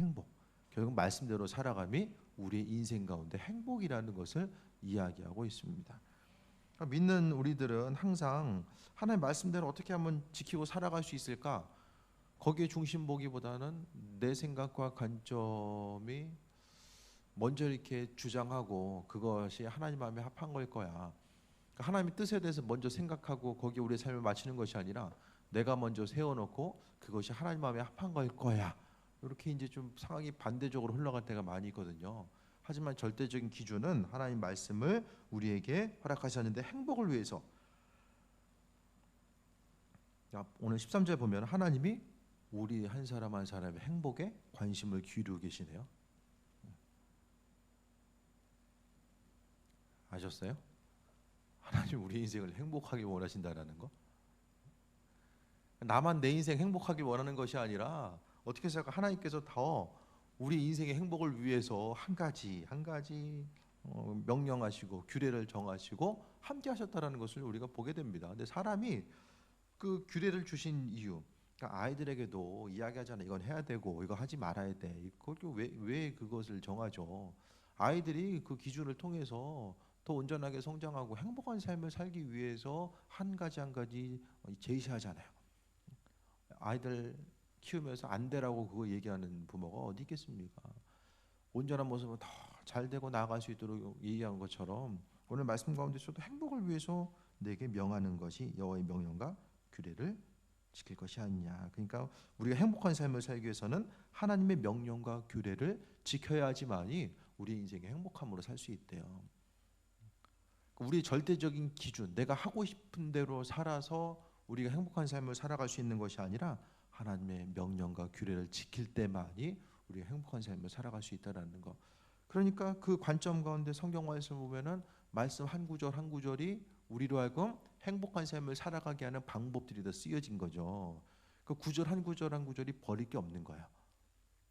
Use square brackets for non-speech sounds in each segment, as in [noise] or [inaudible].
행복. 결국 말씀대로 살아감이 우리의 인생 가운데 행복이라는 것을 이야기하고 있습니다. 믿는 우리들은 항상 하나님 말씀대로 어떻게 하면 지키고 살아갈 수 있을까? 거기에 중심 보기보다는 내 생각과 관점이 먼저 이렇게 주장하고 그것이 하나님 마음에 합한 걸 거야. 그러니까 하나님의 뜻에 대해서 먼저 생각하고 거기에 우리의 삶을 맞추는 것이 아니라 내가 먼저 세워놓고 그것이 하나님 마음에 합한 걸 거야. 이렇게 이제 좀 상황이 반대적으로 흘러갈 때가 많이 있거든요. 하지만 절대적인 기준은 하나님 말씀을 우리에게 허락하셨는데 행복을 위해서 야, 오늘 13절 보면 하나님이 우리 한 사람 한 사람의 행복에 관심을 기울이고 계시네요. 아셨어요? 하나님 우리 인생을 행복하게 원하신다라는 거. 나만 내 인생 행복하게 원하는 것이 아니라 어떻게 생각 하나님께서 더 우리 인생의 행복을 위해서 한 가지 한 가지 어, 명령하시고 규례를 정하시고 함께 하셨다라는 것을 우리가 보게 됩니다. 근데 사람이 그 규례를 주신 이유 그러니까 아이들에게도 이야기하잖아요. 이건 해야 되고 이거 하지 말아야 돼. 그걸 왜, 왜 그것을 정하죠? 아이들이 그 기준을 통해서 더 온전하게 성장하고 행복한 삶을 살기 위해서 한 가지 한 가지 제시하잖아요. 아이들 키우면서 안 되라고 그거 얘기하는 부모가 어디 있겠습니까? 온전한 모습으로 더잘 되고 나아갈 수 있도록 얘기한 것처럼 오늘 말씀 가운데서도 행복을 위해서 내게 명하는 것이 여호와의 명령과 규례를 지킬 것이 아니냐. 그러니까 우리가 행복한 삶을 살기 위해서는 하나님의 명령과 규례를 지켜야지만이 우리 인생의 행복함으로 살 수 있대요. 우리 절대적인 기준, 내가 하고 싶은 대로 살아서 우리가 행복한 삶을 살아갈 수 있는 것이 아니라 하나님의 명령과 규례를 지킬 때만이 우리가 행복한 삶을 살아갈 수 있다라는 거. 그러니까 그 관점 가운데 성경 말씀 보면은 말씀 한 구절 한 구절이 우리로 하여금 행복한 삶을 살아가게 하는 방법들이 다 쓰여진 거죠. 그 구절 한 구절 한 구절이 버릴 게 없는 거예요.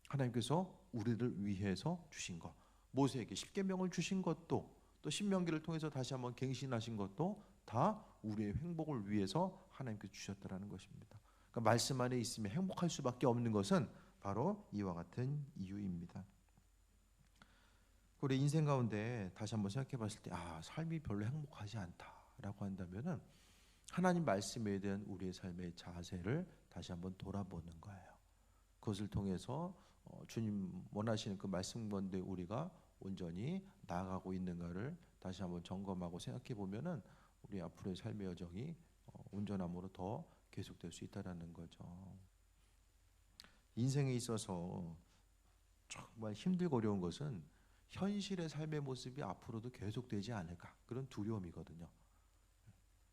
하나님께서 우리를 위해서 주신 것. 모세에게 십계명을 주신 것도 또 신명기를 통해서 다시 한번 갱신하신 것도 다 우리의 행복을 위해서 하나님께서 주셨다라는 것입니다. 그러니까 말씀 안에 있으면 행복할 수밖에 없는 것은 바로 이와 같은 이유입니다. 우리 인생 가운데 다시 한번 생각해 봤을 때 아, 삶이 별로 행복하지 않다라고 한다면은 하나님 말씀에 대한 우리의 삶의 자세를 다시 한번 돌아보는 거예요. 그것을 통해서 어, 주님 원하시는 그 말씀 가운데 우리가 온전히 나아가고 있는가를 다시 한번 점검하고 생각해 보면은 우리 앞으로의 삶의 여정이 어, 온전함으로 더 계속될 수 있다라는 거죠. 인생에 있어서 정말 힘들고 어려운 것은 현실의 삶의 모습이 앞으로도 계속되지 않을까 그런 두려움이거든요.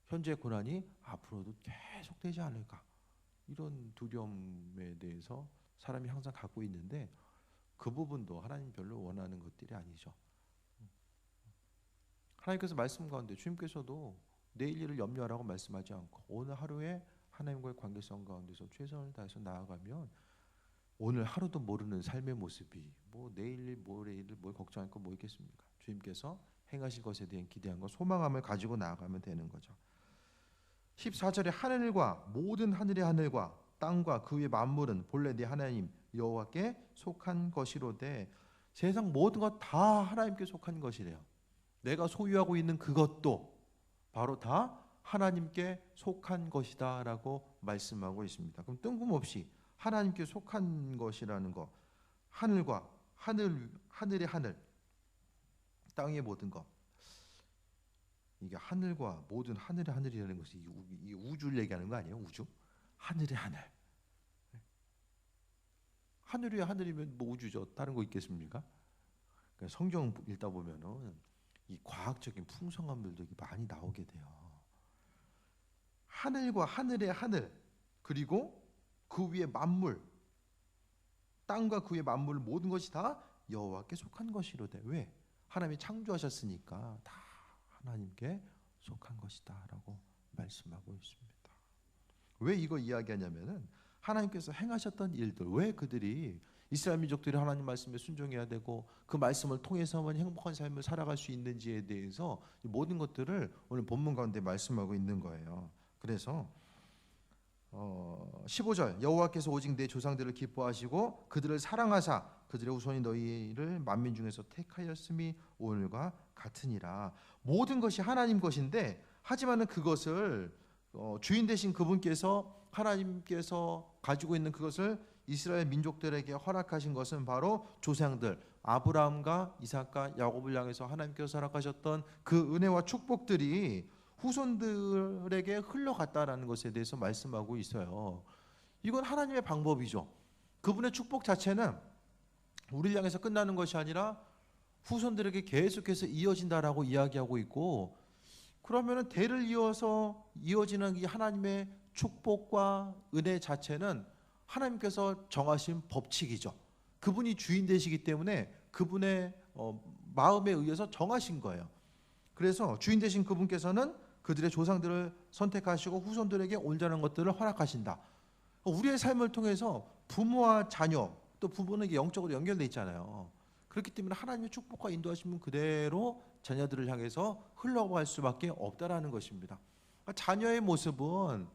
현재 고난이 앞으로도 계속되지 않을까 이런 두려움에 대해서 사람이 항상 갖고 있는데 그 부분도 하나님 별로 원하는 것들이 아니죠. 하나님께서 말씀 가운데 주님께서도 내일 일을 염려하라고 말씀하지 않고 오늘 하루에 하나님과의 관계성 가운데서 최선을 다해서 나아가면 오늘 하루도 모르는 삶의 모습이 뭐 내일 일 모레 일을 뭘 걱정할 거 뭐 있겠습니까? 주님께서 행하실 것에 대한 기대함과 소망함을 가지고 나아가면 되는 거죠. 14절에 하늘과 모든 하늘의 하늘과 땅과 그 위의 만물은 본래 네 하나님 여호와께 속한 것이로되 세상 모든 것 다 하나님께 속한 것이래요. 내가 소유하고 있는 그것도 바로 다 하나님께 속한 것이다라고 말씀하고 있습니다. 그럼 뜬금없이 하나님께 속한 것이라는 거 하늘과 하늘 하늘의 하늘 땅의 모든 것 이게 하늘과 모든 하늘의 하늘이라는 것이 이 우주를 얘기하는 거 아니에요? 우주 하늘의 하늘 하늘이 하늘이면 뭐 우주죠. 다른 거 있겠습니까? 그러니까 성경 읽다 보면은 이 과학적인 풍성함들도 많이 나오게 돼요. 하늘과 하늘의 하늘 그리고 그 위에 만물 땅과 그 위에 만물 모든 것이 다 여호와께 속한 것이로되 왜 하나님이 창조하셨으니까 다 하나님께 속한 것이다라고 말씀하고 있습니다. 왜 이거 이야기하냐면은 하나님께서 행하셨던 일들 왜 그들이 이스라엘 민족들이 하나님 말씀에 순종해야 되고 그 말씀을 통해서만 행복한 삶을 살아갈 수 있는지에 대해서 모든 것들을 오늘 본문 가운데 말씀하고 있는 거예요. 그래서 어, 15절 여호와께서 오직 내 조상들을 기뻐하시고 그들을 사랑하사 그들의 후손이 너희를 만민 중에서 택하였음이 오늘과 같으니라. 모든 것이 하나님 것인데 하지만은 그것을 어, 주인 되신 그분께서 하나님께서 가지고 있는 그것을 이스라엘 민족들에게 허락하신 것은 바로 조상들 아브라함과 이삭과 야곱을 향해서 하나님께서 허락하셨던 그 은혜와 축복들이 후손들에게 흘러갔다라는 것에 대해서 말씀하고 있어요. 이건 하나님의 방법이죠. 그분의 축복 자체는 우리를 향해서 끝나는 것이 아니라 후손들에게 계속해서 이어진다라고 이야기하고 있고 그러면은 대를 이어서 이어지는 이 하나님의 축복과 은혜 자체는 하나님께서 정하신 법칙이죠. 그분이 주인 되시기 때문에 그분의 어, 마음에 의해서 정하신 거예요. 그래서 주인 되신 그분께서는 그들의 조상들을 선택하시고 후손들에게 온전한 것들을 허락하신다. 우리의 삶을 통해서 부모와 자녀 또 부부는 이게 영적으로 연결돼 있잖아요. 그렇기 때문에 하나님의 축복과 인도하심은 그대로 자녀들을 향해서 흘러갈 수밖에 없다라는 것입니다. 그러니까 자녀의 모습은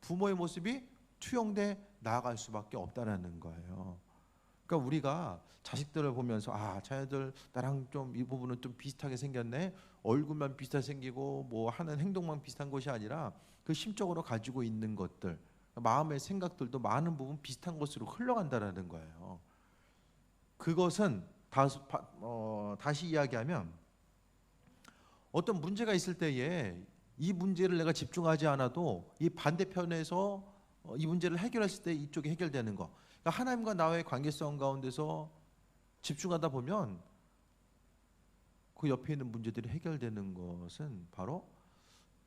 부모의 모습이 투영돼 나아갈 수밖에 없다라는 거예요. 그러니까 우리가 자식들을 보면서 아 자녀들 나랑 좀 이 부분은 좀 비슷하게 생겼네 얼굴만 비슷하게 생기고 뭐 하는 행동만 비슷한 것이 아니라 그 심적으로 가지고 있는 것들 마음의 생각들도 많은 부분 비슷한 것으로 흘러간다라는 거예요. 그것은 다시, 어, 다시 이야기하면 어떤 문제가 있을 때에 이 문제를 내가 집중하지 않아도 이 반대편에서 어, 이 문제를 해결했을 때 이쪽이 해결되는 거. 그러니까 하나님과 나의 관계성 가운데서 집중하다 보면 그 옆에 있는 문제들이 해결되는 것은 바로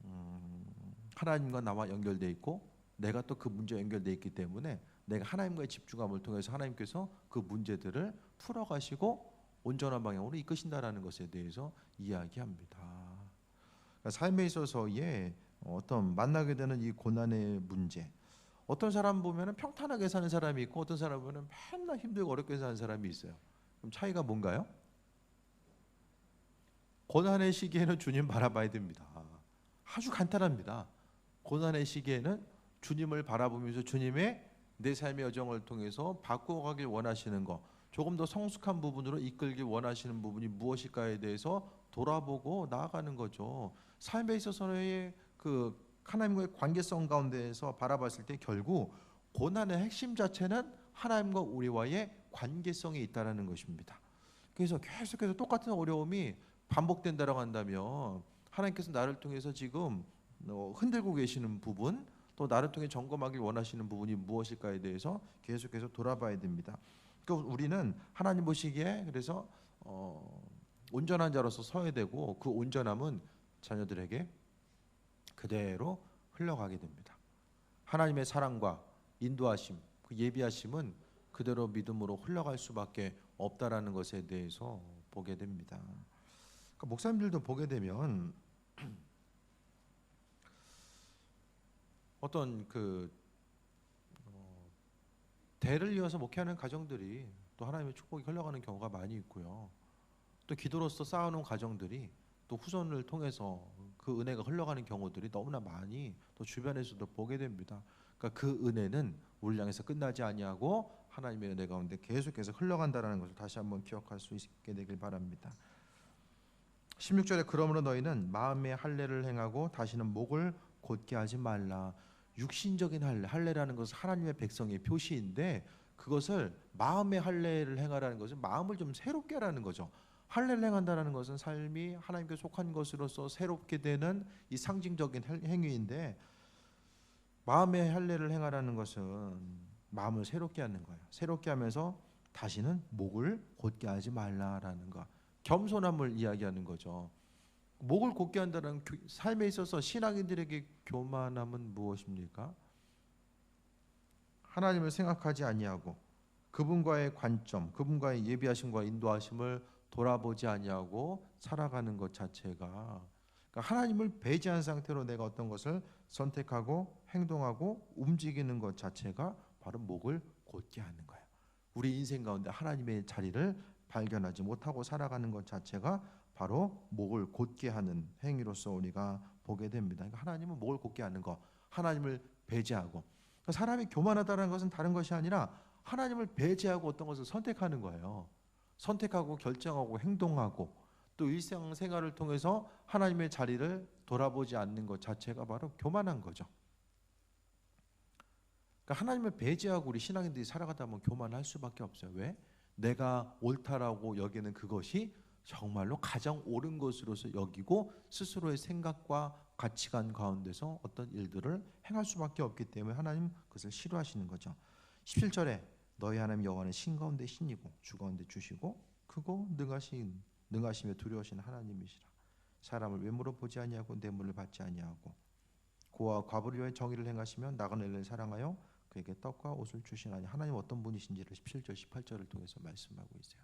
음, 하나님과 나와 연결돼 있고 내가 또 그 문제 연결돼 있기 때문에 내가 하나님과의 집중함을 통해서 하나님께서 그 문제들을 풀어가시고 온전한 방향으로 이끄신다라는 것에 대해서 이야기합니다. 그러니까 삶에 있어서의 어떤 만나게 되는 이 고난의 문제, 어떤 사람 보면은 평탄하게 사는 사람이 있고 어떤 사람 보면 맨날 힘들고 어렵게 사는 사람이 있어요. 그럼 차이가 뭔가요? 고난의 시기에는 주님 바라봐야 됩니다. 아주 간단합니다. 고난의 시기에는 주님을 바라보면서 주님의 내 삶의 여정을 통해서 바꿔가길 원하시는 것, 조금 더 성숙한 부분으로 이끌길 원하시는 부분이 무엇일까에 대해서 돌아보고 나아가는 거죠. 삶에 있어서의 그 하나님과의 관계성 가운데에서 바라봤을 때 결국 고난의 핵심 자체는 하나님과 우리와의 관계성이 있다라는 것입니다. 그래서 계속해서 똑같은 어려움이 반복된다라고 한다면 하나님께서 나를 통해서 지금 어, 흔들고 계시는 부분 또 나를 통해 점검하길 원하시는 부분이 무엇일까에 대해서 계속해서 돌아봐야 됩니다. 그 우리는 하나님 보시기에 그래서 어, 온전한 자로서 서야 되고 그 온전함은 자녀들에게 그대로 흘러가게 됩니다. 하나님의 사랑과 인도하심, 그 예비하심은 그대로 믿음으로 흘러갈 수밖에 없다라는 것에 대해서 보게 됩니다. 그러니까 목사님들도 보게 되면 [clears throat] 어떤 그 어, 대를 이어서 목회하는 가정들이 또 하나님의 축복이 흘러가는 경우가 많이 있고요. 또 기도로서 쌓아놓은 가정들이 또 후손을 통해서 그 은혜가 흘러가는 경우들이 너무나 많이 또 주변에서도 보게 됩니다. 그러니까 그 은혜는 우리 향해서 끝나지 아니하고 하나님의 은혜 가운데 계속해서 흘러간다라는 것을 다시 한번 기억할 수 있게 되길 바랍니다. 16절에 그러므로 너희는 마음의 할례를 행하고 다시는 목을 곧게 하지 말라. 육신적인 할례, 할례라는 것은 하나님의 백성의 표시인데 그것을 마음의 할례를 행하라는 것은 마음을 좀 새롭게 하라는 거죠. 행한다는 것은 삶이 하나님께 속한 것으로서 새롭게 되는 이 상징적인 행위인데 마음의 할례를 행하라는 것은 마음을 새롭게 하는 거예요. 새롭게 하면서 다시는 목을 곧게 하지 말라라는 것. 겸손함을 이야기하는 거죠. 목을 곧게 한다는 삶에 있어서 신앙인들에게 교만함은 무엇입니까? 하나님을 생각하지 아니하고 그분과의 관점, 그분과의 예비하심과 인도하심을 돌아보지 아니하고 살아가는 것 자체가 그러니까 하나님을 배제한 상태로 내가 어떤 것을 선택하고 행동하고 움직이는 것 자체가 바로 목을 곧게 하는 거예요. 우리 인생 가운데 하나님의 자리를 발견하지 못하고 살아가는 것 자체가 바로 목을 곧게 하는 행위로서 우리가 보게 됩니다. 그러니까 하나님은 목을 곧게 하는 것, 하나님을 배제하고 그러니까 사람이 교만하다는 것은 다른 것이 아니라 하나님을 배제하고 어떤 것을 선택하는 거예요. 선택하고 결정하고 행동하고 또 일상생활을 통해서 하나님의 자리를 돌아보지 않는 것 자체가 바로 교만한 거죠. 그러니까 하나님을 배제하고 우리 신앙인들이 살아가다 보면 교만할 수밖에 없어요. 왜? 내가 옳다라고 여기는 그것이 정말로 가장 옳은 것으로서 여기고 스스로의 생각과 가치관 가운데서 어떤 일들을 행할 수밖에 없기 때문에 하나님 그것을 싫어하시는 거죠. 17절에 너희 하나님 여호와는 신 가운데 신이고 주 가운데 주시고 크고 능하신 능하시며 두려우신 하나님이시라. 사람을 외모로 보지 아니하고 뇌물을 받지 아니하고 고와 과부를 위하여 정의를 행하시며 나그네를 사랑하여 그에게 떡과 옷을 주시나니 하나님 어떤 분이신지를 17절 18절을 통해서 말씀하고 있어요.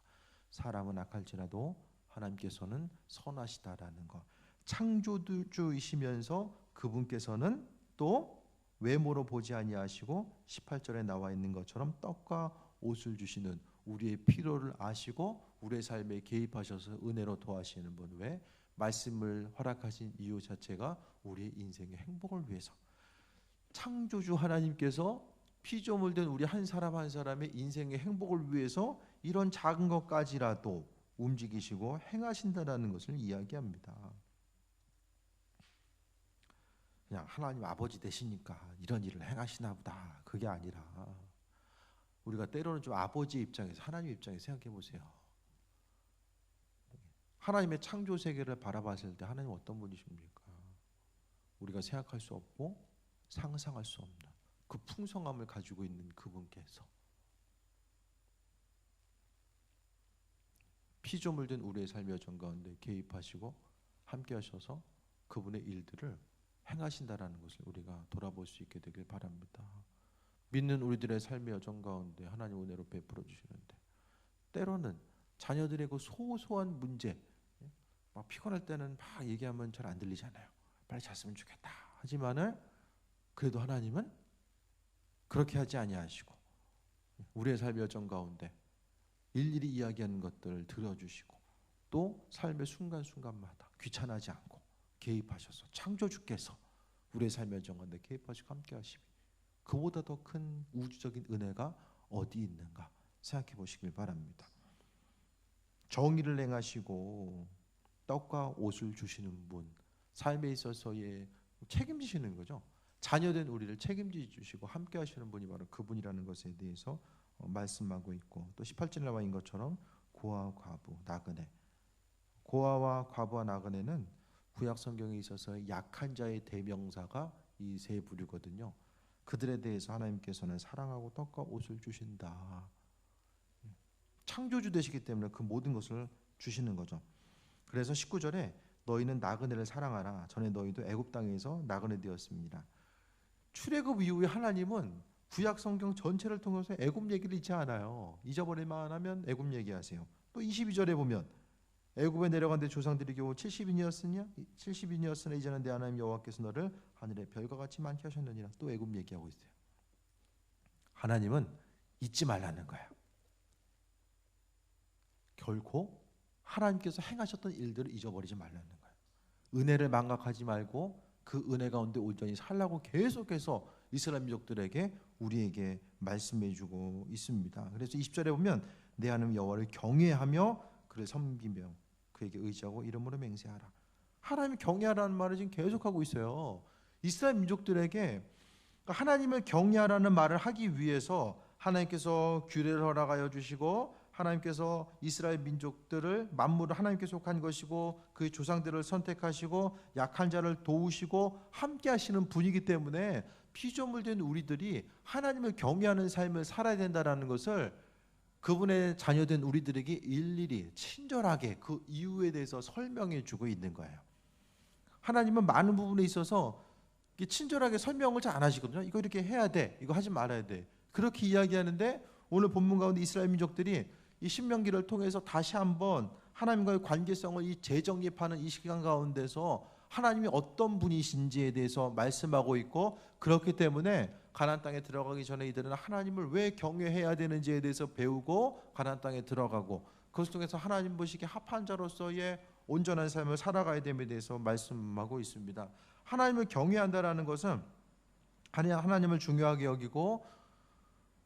사람은 악할지라도 하나님께서는 선하시다라는 것. 창조주이시면서 그분께서는 또 외모로 보지 아니하시고 18절에 나와 있는 것처럼 떡과 옷을 주시는 우리의 필요를 아시고 우리의 삶에 개입하셔서 은혜로 도와시는 분 왜? 말씀을 허락하신 이유 자체가 우리의 인생의 행복을 위해서 창조주 하나님께서 피조물 된 우리 한 사람 한 사람의 인생의 행복을 위해서 이런 작은 것까지라도 움직이시고 행하신다라는 것을 이야기합니다. 그냥 하나님 아버지 되시니까 이런 일을 행하시나 보다. 그게 아니라 우리가 때로는 좀 아버지 입장에서 하나님 입장에서 생각해 보세요. 하나님의 창조 세계를 바라봤을 때 하나님 어떤 분이십니까? 우리가 생각할 수 없고 상상할 수 없는 그 풍성함을 가지고 있는 그분께서 피조물 된 우리의 삶의 여정 가운데 개입하시고 함께 하셔서 그분의 일들을 행하신다라는 것을 우리가 돌아볼 수 있게 되길 바랍니다. 믿는 우리들의 삶의 여정 가운데 하나님 은혜로 베풀어 주시는데 때로는 자녀들의 그 소소한 문제 막 피곤할 때는 막 얘기하면 잘 안 들리잖아요. 빨리 잤으면 좋겠다. 하지만은 그래도 하나님은 그렇게 하지 아니하시고 우리의 삶의 여정 가운데 일일이 이야기하는 것들을 들어주시고 또 삶의 순간순간마다 귀찮아하지 않고 개입하셔서 창조주께서 우리의 삶의 가운데 개입하시고 함께 하시니 그보다 더 큰 우주적인 은혜가 어디 있는가 생각해 보시길 바랍니다. 정의를 행하시고 떡과 옷을 주시는 분, 삶에 있어서의 책임지시는 거죠. 자녀된 우리를 책임져 주시고 함께 하시는 분이 바로 그분이라는 것에 대해서 어, 말씀하고 있고 또 18절에 나와 있는 것처럼 고아 과부 나그네 고아와 과부와 나그네는 구약 성경에 있어서 약한 자의 대명사가 이 세 부류거든요. 그들에 대해서 하나님께서는 사랑하고 떡과 옷을 주신다. 창조주 되시기 때문에 그 모든 것을 주시는 거죠. 그래서 19절에 너희는 나그네를 사랑하라. 전에 너희도 애굽 땅에서 나그네 되었습니다. 출애굽 이후에 하나님은 구약 성경 전체를 통해서 애굽 얘기를 잊지 않아요. 잊어버릴만 하면 애굽 얘기하세요. 또 22절에 보면 애굽에 내려간 데 조상들이 겨우 70인이었으냐? 70인이었으나 이제는 내 하나님 여호와께서 너를 하늘의 별과 같이 많게 하셨느니라. 또 애굽 얘기하고 있어요. 하나님은 잊지 말라는 거야. 결코 하나님께서 행하셨던 일들을 잊어버리지 말라는 거예요. 은혜를 망각하지 말고 그 은혜 가운데 온전히 살라고 계속해서 이스라엘 민족들에게 우리에게 말씀해 주고 있습니다. 그래서 20절에 보면 내 하나님 여호와를 경외하며 그를 섬기며 그에게 의지하고 이름으로 맹세하라. 하나님을 경외하라는 말을 지금 계속하고 있어요. 이스라엘 민족들에게 하나님을 경외하라는 말을 하기 위해서 하나님께서 규례를 허락하여 주시고 하나님께서 이스라엘 민족들을 만물을 하나님께 속한 것이고 그 조상들을 선택하시고 약한 자를 도우시고 함께 하시는 분이기 때문에 피조물 된 우리들이 하나님을 경외하는 삶을 살아야 된다라는 것을 그분의 자녀된 우리들에게 일일이 친절하게 그 이유에 대해서 설명해 주고 있는 거예요. 하나님은 많은 부분에 있어서 친절하게 설명을 잘 안 하시거든요. 이거 이렇게 해야 돼. 이거 하지 말아야 돼. 그렇게 이야기하는데 오늘 본문 가운데 이스라엘 민족들이 이 신명기를 통해서 다시 한번 하나님과의 관계성을 이 재정립하는 이 시간 가운데서 하나님이 어떤 분이신지에 대해서 말씀하고 있고 그렇기 때문에 가나안 땅에 들어가기 전에 이들은 하나님을 왜 경외해야 되는지에 대해서 배우고 가나안 땅에 들어가고 그것 통해서 하나님 보시기에 합한 자로서의 온전한 삶을 살아가야 됨에 대해서 말씀하고 있습니다. 하나님을 경외한다라는 것은 하나- 하나님을 중요하게 여기고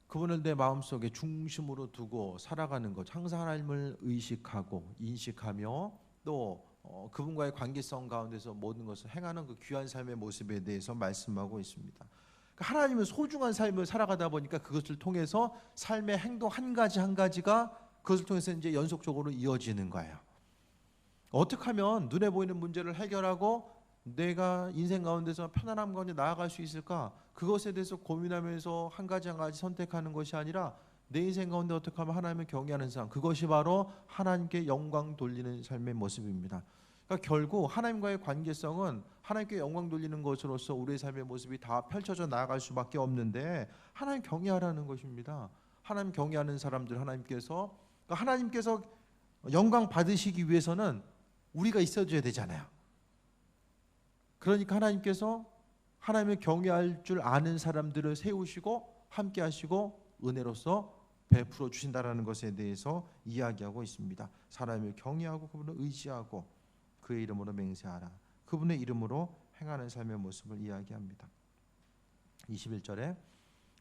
그분을 내 마음속에 중심으로 두고 살아가는 것 항상 하나님을 의식하고 인식하며 또 어, 그분과의 관계성 가운데서 모든 것을 행하는 그 귀한 삶의 모습에 대해서 말씀하고 있습니다. 그러니까 하나님은 소중한 삶을 살아가다 보니까 그것을 통해서 삶의 행동 한 가지 한 가지가 그것을 통해서 이제 연속적으로 이어지는 거예요. 어떻게 하면 눈에 보이는 문제를 해결하고 내가 인생 가운데서 편안함 가운데 나아갈 수 있을까? 그것에 대해서 고민하면서 한 가지 한 가지 선택하는 것이 아니라 내 인생 가운데 어떻게 하면 하나님을 경외하는 삶 그것이 바로 하나님께 영광 돌리는 삶의 모습입니다. 그러니까 결국 하나님과의 관계성은 하나님께 영광 돌리는 것으로서 우리의 삶의 모습이 다 펼쳐져 나아갈 수밖에 없는데 하나님 경외하라는 것입니다. 하나님 경외하는 사람들 하나님께서 그러니까 하나님께서 영광 받으시기 위해서는 우리가 있어줘야 되잖아요. 그러니까 하나님께서 하나님을 경외할 줄 아는 사람들을 세우시고 함께 하시고 은혜로서 베풀어 주신다라는 것에 대해서 이야기하고 있습니다. 사람을 경외하고 그분을 의지하고 그의 이름으로 맹세하라. 그분의 이름으로 행하는 삶의 모습을 이야기합니다. 21절에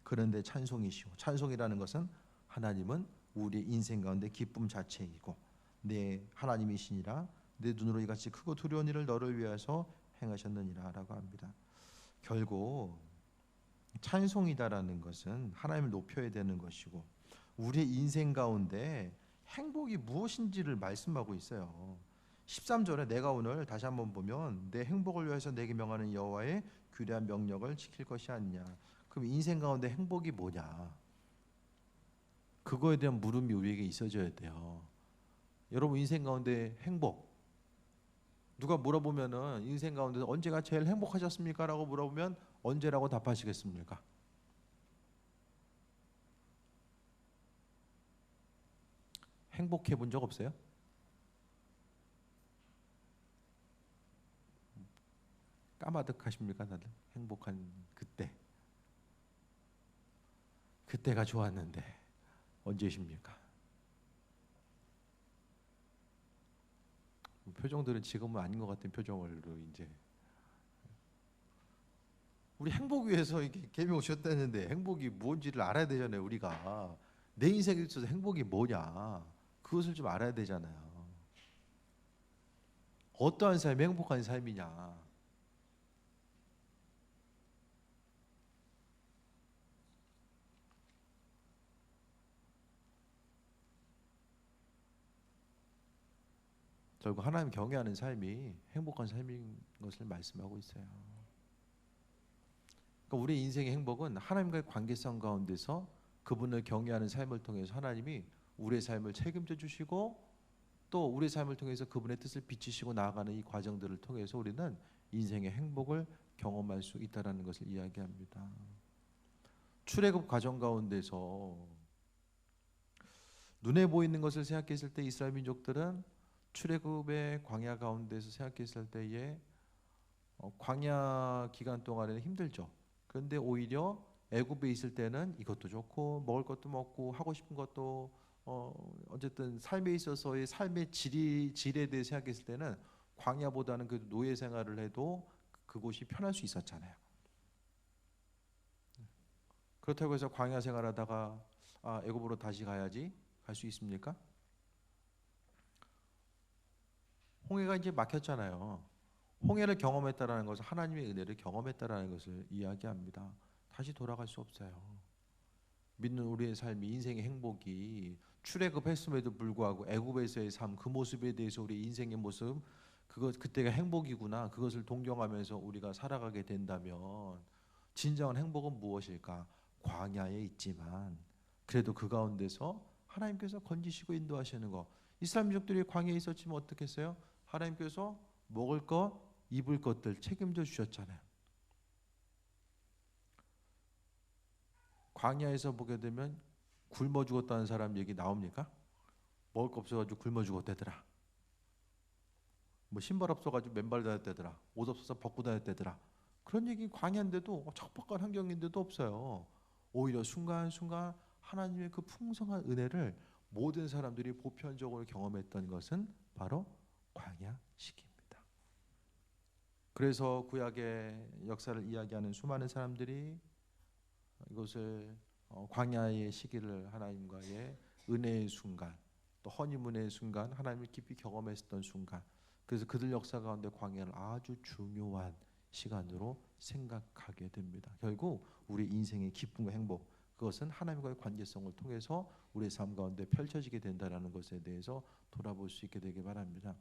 그런데 찬송이시오. 찬송이라는 것은 하나님은 우리 인생 가운데 기쁨 자체이고 내 하나님이시니라 내 눈으로 이같이 크고 두려운 일을 너를 위해서 행하셨느니라라고 합니다. 결국 찬송이다라는 것은 하나님을 높여야 되는 것이고 우리의 인생 가운데 행복이 무엇인지를 말씀하고 있어요. 13절에 내가 오늘 다시 한번 보면 내 행복을 위해서 내게 명하는 여호와의 규례한 명령을 지킬 것이 아니냐. 그럼 인생 가운데 행복이 뭐냐? 그거에 대한 물음이 우리에게 있어져야 돼요. 여러분 인생 가운데 행복 누가 물어보면은 인생 가운데 언제가 제일 행복하셨습니까?라고 물어보면 언제라고 답하시겠습니까? 행복해 본 적 없어요? 까마득하십니까 다들? 행복한 그때. 그때가 좋았는데 언제십니까? 표정들은 지금은 아닌 것 같은 표정으로 이제. 우리 행복 위해서 이렇게 개미 오셨다는데 행복이 뭔지를 알아야 되잖아요 우리가. 내 인생에 있어서 행복이 뭐냐? 그것을 좀 알아야 되잖아요. 어떠한 삶이 행복한 삶이냐 결국 하나님 경외하는 삶이 행복한 삶인 것을 말씀하고 있어요. 그러니까 우리 인생의 행복은 하나님과의 관계성 가운데서 그분을 경외하는 삶을 통해서 하나님이 우리의 삶을 책임져 주시고 또 우리의 삶을 통해서 그분의 뜻을 비추시고 나아가는 이 과정들을 통해서 우리는 인생의 행복을 경험할 수 있다라는 것을 이야기합니다. 출애굽 과정 가운데서 눈에 보이는 것을 생각했을 때 이스라엘 민족들은 출애굽의 광야 가운데서 생각했을 때에 어, 광야 기간 동안에는 힘들죠. 그런데 오히려 애굽에 있을 때는 이것도 좋고 먹을 것도 먹고 하고 싶은 것도 어 어쨌든 삶에 있어서의 삶의 질이 질에 대해 생각했을 때는 광야보다는 그 노예 생활을 해도 그곳이 편할 수 있었잖아요. 그렇다고 해서 광야 생활하다가 아 애굽으로 다시 가야지 갈 수 있습니까? 홍해가 이제 막혔잖아요. 홍해를 경험했다라는 것은 하나님의 은혜를 경험했다라는 것을 이야기합니다. 다시 돌아갈 수 없어요. 믿는 우리의 삶이 인생의 행복이 출애굽했음에도 불구하고 애굽에서의 삶 그 모습에 대해서 우리 인생의 모습 그것 그때가 행복이구나 그것을 동경하면서 우리가 살아가게 된다면 진정한 행복은 무엇일까? 광야에 있지만 그래도 그 가운데서 하나님께서 건지시고 인도하시는 거. 이스라엘 민족들이 광야에 있었지만 어떻겠어요? 하나님께서 먹을 것, 입을 것들 책임져 주셨잖아요. 광야에서 보게 되면 굶어 죽었다는 사람 얘기 나옵니까? 먹을 거 없어가지고 굶어 죽었대더라. 뭐 신발 없어가지고 맨발 다녔대더라. 옷 없어서 벗고 다녔대더라. 그런 얘기 광야인데도 척박한 환경인데도 없어요. 오히려 순간순간 하나님의 그 풍성한 은혜를 모든 사람들이 보편적으로 경험했던 것은 바로 광야 시기입니다. 그래서 구약의 역사를 이야기하는 수많은 사람들이 이것을 어, 광야의 시기를 하나님과의 은혜의 순간, 또 허니문의 순간, 하나님을 깊이 경험했었던 순간. 그래서 그들 역사 가운데 광야를 아주 중요한 시간으로 생각하게 됩니다. 결국 우리 인생의 기쁨과 행복 그것은 하나님과의 관계성을 통해서 우리의 삶 가운데 펼쳐지게 된다라는 것에 대해서 돌아볼 수 있게 되길 바랍니다.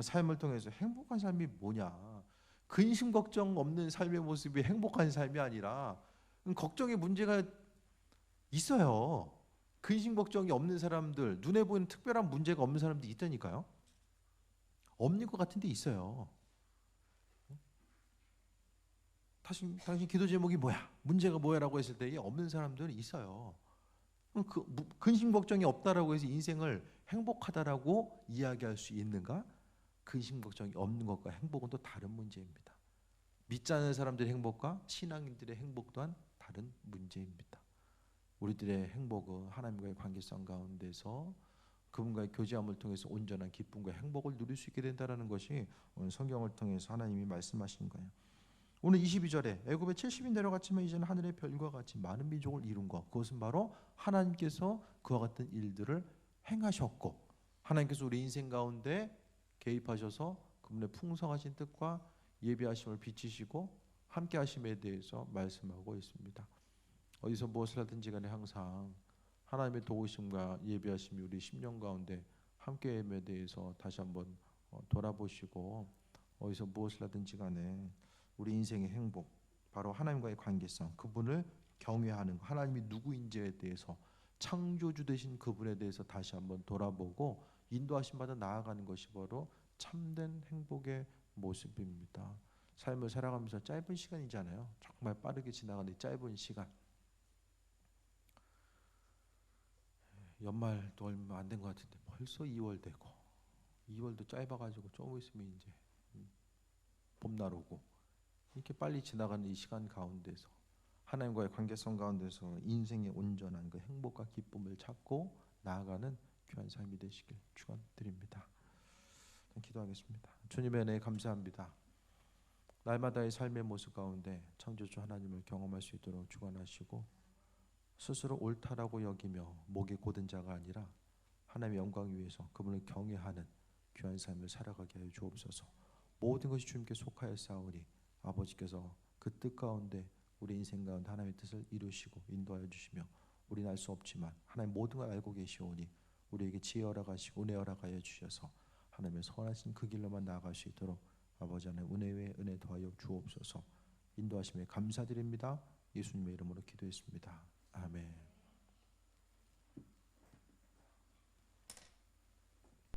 삶을 통해서 행복한 삶이 뭐냐? 근심 걱정 없는 삶의 모습이 행복한 삶이 아니라 걱정의 문제가 있어요. 근심 걱정이 없는 사람들, 눈에 보이는 특별한 문제가 없는 사람들이 있다니까요. 없는 것 같은데 있어요. 당신, 당신 기도 제목이 뭐야? 문제가 뭐야라고 했을 때에 없는 사람들은 있어요. 그 근심 걱정이 없다라고 해서 인생을 행복하다라고 이야기할 수 있는가? 근심 걱정이 없는 것과 행복은 또 다른 문제입니다. 믿지 않는 사람들의 행복과 신앙인들의 행복 또한 다른 문제입니다. 우리들의 행복은 하나님과의 관계성 가운데서 그분과의 교제함을 통해서 온전한 기쁨과 행복을 누릴 수 있게 된다라는 것이 오늘 성경을 통해서 하나님이 말씀하신 거예요. 오늘 22절에 애굽에 70인 내려갔지만 이제는 하늘의 별과 같이 많은 민족을 이룬 것 그것은 바로 하나님께서 그와 같은 일들을 행하셨고 하나님께서 우리 인생 가운데 개입하셔서 그분의 풍성하신 뜻과 예비하심을 비치시고 함께 하심에 대해서 말씀하고 있습니다. 어디서 무엇을 하든지 간에 항상 하나님의 도우심과 예비하심이 우리 심령 가운데 함께함에 대해서 다시 한번 어, 돌아보시고 어디서 무엇을 하든지 간에 우리 인생의 행복 바로 하나님과의 관계성 그분을 경외하는 것 하나님이 누구인지에 대해서 창조주 되신 그분에 대해서 다시 한번 돌아보고 인도하심 받아 나아가는 것이 바로 참된 행복의 모습입니다. 삶을 살아가면서 짧은 시간이잖아요. 정말 빠르게 지나가는 짧은 시간. 연말도 얼마 안 된 것 같은데 벌써 2월 되고 2월도 짧아가지고 조금 있으면 이제 봄날 오고 이렇게 빨리 지나가는 이 시간 가운데서 하나님과의 관계성 가운데서 인생의 온전한 그 행복과 기쁨을 찾고 나아가는 귀한 삶이 되시길 축원드립니다. 기도하겠습니다. 주님의 은혜 감사합니다. 날마다의 삶의 모습 가운데 창조주 하나님을 경험할 수 있도록 주관하시고 스스로 옳다라고 여기며 목이 고든 자가 아니라 하나님의 영광 위에서 그분을 경외하는 귀한 삶을 살아가게 하여 주옵소서. 모든 것이 주님께 속하여 싸우니 아버지께서 그 뜻 가운데 우리 인생 가운데 하나님의 뜻을 이루시고 인도하여 주시며 우리는 알 수 없지만 하나님 모든 걸 알고 계시오니 우리에게 지혜 허락하시고 은혜 허락하여 주셔서 하나님의 선하신 그 길로만 나아갈 수 있도록 아버지 하나님 은혜 위에 은혜 더하여 주옵소서. 인도하심에 감사드립니다. 예수님의 이름으로 기도했습니다. 아멘